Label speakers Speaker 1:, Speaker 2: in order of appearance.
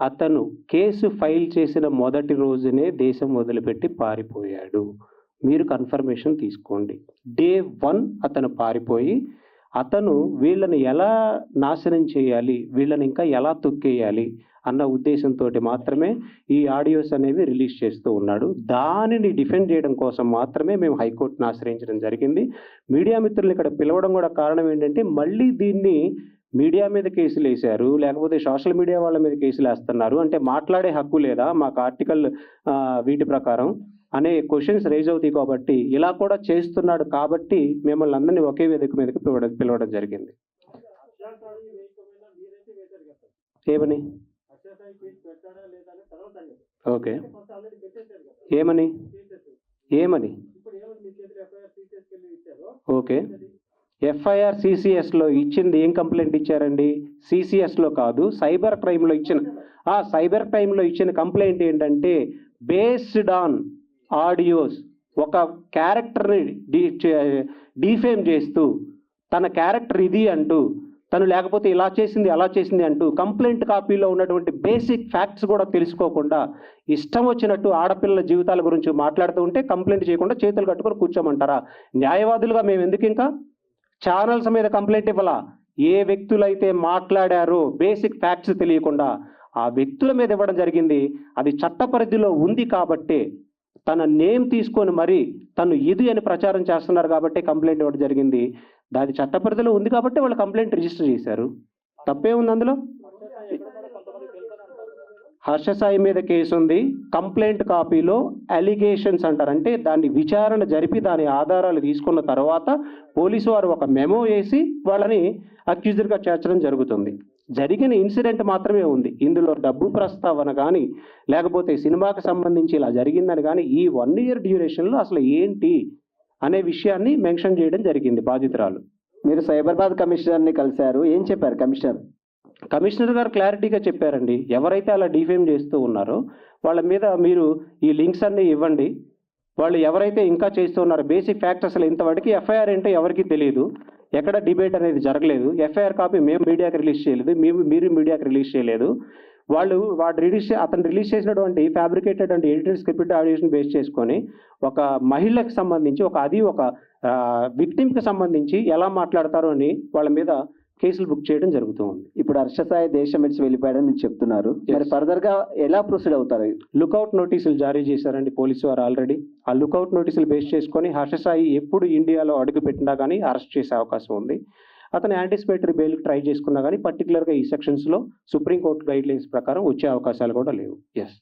Speaker 1: అతను case file చేసిన మొదటి రోజునే దేశం వదిలిపెట్టి పారిపోయాడు. మీరు కన్ఫర్మేషన్ తీసుకోండి. డే వన్ అతను పారిపోయి అతను వీళ్ళని ఎలా నాశనం చేయాలి వీళ్ళని ఇంకా ఎలా తొక్కేయాలి అన్న ఉద్దేశంతో మాత్రమే ఈ ఆడియోస్ అనేవి రిలీజ్ చేస్తూ ఉన్నాడు. దానిని డిఫెండ్ చేయడం కోసం మాత్రమే మేము హైకోర్టును ఆశ్రయించడం జరిగింది. మీడియా మిత్రులు ఇక్కడ పిలవడం కూడా కారణం ఏంటంటే మళ్ళీ దీన్ని మీడియా మీద కేసులు వేశారు లేకపోతే సోషల్ మీడియా వాళ్ళ మీద కేసులు వేస్తున్నారు అంటే మాట్లాడే హక్కు లేదా మాకు ఆర్టికల్ వీటి ప్రకారం అనే క్వశ్చన్స్ రైజ్ అవుతాయి కాబట్టి ఇలా కూడా చేస్తున్నాడు కాబట్టి మిమ్మల్ని అందరినీ ఒకే వేదిక మీదకి పిలవడం పిలవడం జరిగింది. ఏమని? ఓకే. ఏమని? ఏమని? ఓకే. ఎఫ్ఐఆర్ సిసిఎస్లో ఇచ్చింది ఏం కంప్లైంట్ ఇచ్చారండి? సిసిఎస్లో కాదు సైబర్ క్రైమ్లో ఇచ్చిన ఆ సైబర్ క్రైమ్లో ఇచ్చిన కంప్లైంట్ ఏంటంటే బేస్డ్ ఆన్ ఆడియోస్ ఒక క్యారెక్టర్ని డీ డీఫేమ్ చేస్తూ తన క్యారెక్టర్ ఇది అంటూ తను లేకపోతే ఇలా చేసింది అలా చేసింది అంటూ కంప్లైంట్ కాపీలో ఉన్నటువంటి బేసిక్ ఫ్యాక్ట్స్ కూడా తెలుసుకోకుండా ఇష్టం వచ్చినట్టు ఆడపిల్లల జీవితాల గురించి మాట్లాడుతూ ఉంటే కంప్లైంట్ చేయకుండా చేతులు కట్టుకొని కూర్చోమంటారా? న్యాయవాదులుగా మేము ఎందుకు ఇంకా ఛానల్స్ మీద కంప్లైంట్ ఇవ్వాలా? ఏ వ్యక్తులైతే మాట్లాడారో బేసిక్ ఫ్యాక్ట్స్ తెలియకుండా ఆ వ్యక్తుల మీద ఇవ్వడం జరిగింది. అది చట్ట పరిధిలో ఉంది కాబట్టే తన నేమ్ తీసుకొని మరి తను ఇది అని ప్రచారం చేస్తున్నారు కాబట్టి కంప్లైంట్ ఇవ్వడం జరిగింది. దాని చట్ట పరిధిలో ఉంది కాబట్టి వాళ్ళు కంప్లైంట్ రిజిస్టర్ చేశారు. తప్పే ఉంది అందులో? హర్ష సాయి మీద కేసు ఉంది కంప్లైంట్ కాపీలో అలిగేషన్స్ అంటారు. అంటే దాన్ని విచారణ జరిపి దాని ఆధారాలు తీసుకున్న తర్వాత పోలీసు వారు ఒక మెమో వేసి వాళ్ళని అక్యూజర్గా చేర్చడం జరుగుతుంది. జరిగిన ఇన్సిడెంట్ మాత్రమే ఉంది. ఇందులో డబ్బు ప్రస్తావన కానీ లేకపోతే సినిమాకి సంబంధించి ఇలా జరిగిందని కానీ ఈ వన్ ఇయర్ డ్యూరేషన్లో అసలు ఏంటి అనే విషయాన్ని మెన్షన్ చేయడం జరిగింది బాధితురాలు.
Speaker 2: మీరు సైబరాబాద్ కమిషనర్ని కలిశారు. ఏం చెప్పారు కమిషనర్?
Speaker 1: కమిషనర్ గారు క్లారిటీగా చెప్పారండి. ఎవరైతే అలా డిఫేమ్ చేస్తూ ఉన్నారో వాళ్ళ మీద మీరు ఈ లింక్స్ అన్నీ ఇవ్వండి. వాళ్ళు ఎవరైతే ఇంకా చేస్తూ ఉన్నారో బేసిక్ ఫ్యాక్ట్ అసలు ఇంతవరకు ఎఫ్ఐఆర్ ఏంటో ఎవరికి తెలియదు ఎక్కడ డిబేట్ అనేది జరగలేదు. ఎఫ్ఐఆర్ కాపీ మేము మీడియాకి రిలీజ్ చేయలేదు. మేము మీరు మీడియాకి రిలీజ్ చేయలేదు. వాళ్ళు వాడు రిలీజ్ అతను రిలీజ్ చేసినటువంటి ఫ్యాబ్రికేటెడ్ అండ్ ఎడిటెడ్ స్క్రిప్ట్ ఆడియోషన్ బేస్ చేసుకొని ఒక మహిళకి సంబంధించి ఒక అది ఒక విక్టిమ్కి సంబంధించి ఎలా మాట్లాడతారో అని వాళ్ళ మీద కేసులు బుక్ చేయడం జరుగుతూ ఉంది
Speaker 2: ఇప్పుడు హర్ష సాయి దేశం విడిచి వెళ్ళిపోయాడని మీరు చెప్తున్నారు. మరి ఫర్దర్గా ఎలా ప్రొసీడ్ అవుతారు?
Speaker 1: లుకౌట్ నోటీసులు జారీ చేశారండి పోలీసు వారు ఆల్రెడీ. ఆ లుకౌట్ నోటీసులు బేస్ చేసుకొని హర్షసాయి ఎప్పుడు ఇండియాలో అడుగు పెట్టినా కానీ అరెస్ట్ చేసే అవకాశం ఉంది. అతను యాంటిసిపేటరీ బెయిల్ ట్రై చేసుకున్నా కానీ పర్టికులర్గా ఈ సెక్షన్స్లో సుప్రీంకోర్టు గైడ్ లైన్స్ ప్రకారం వచ్చే అవకాశాలు కూడా లేవు. ఎస్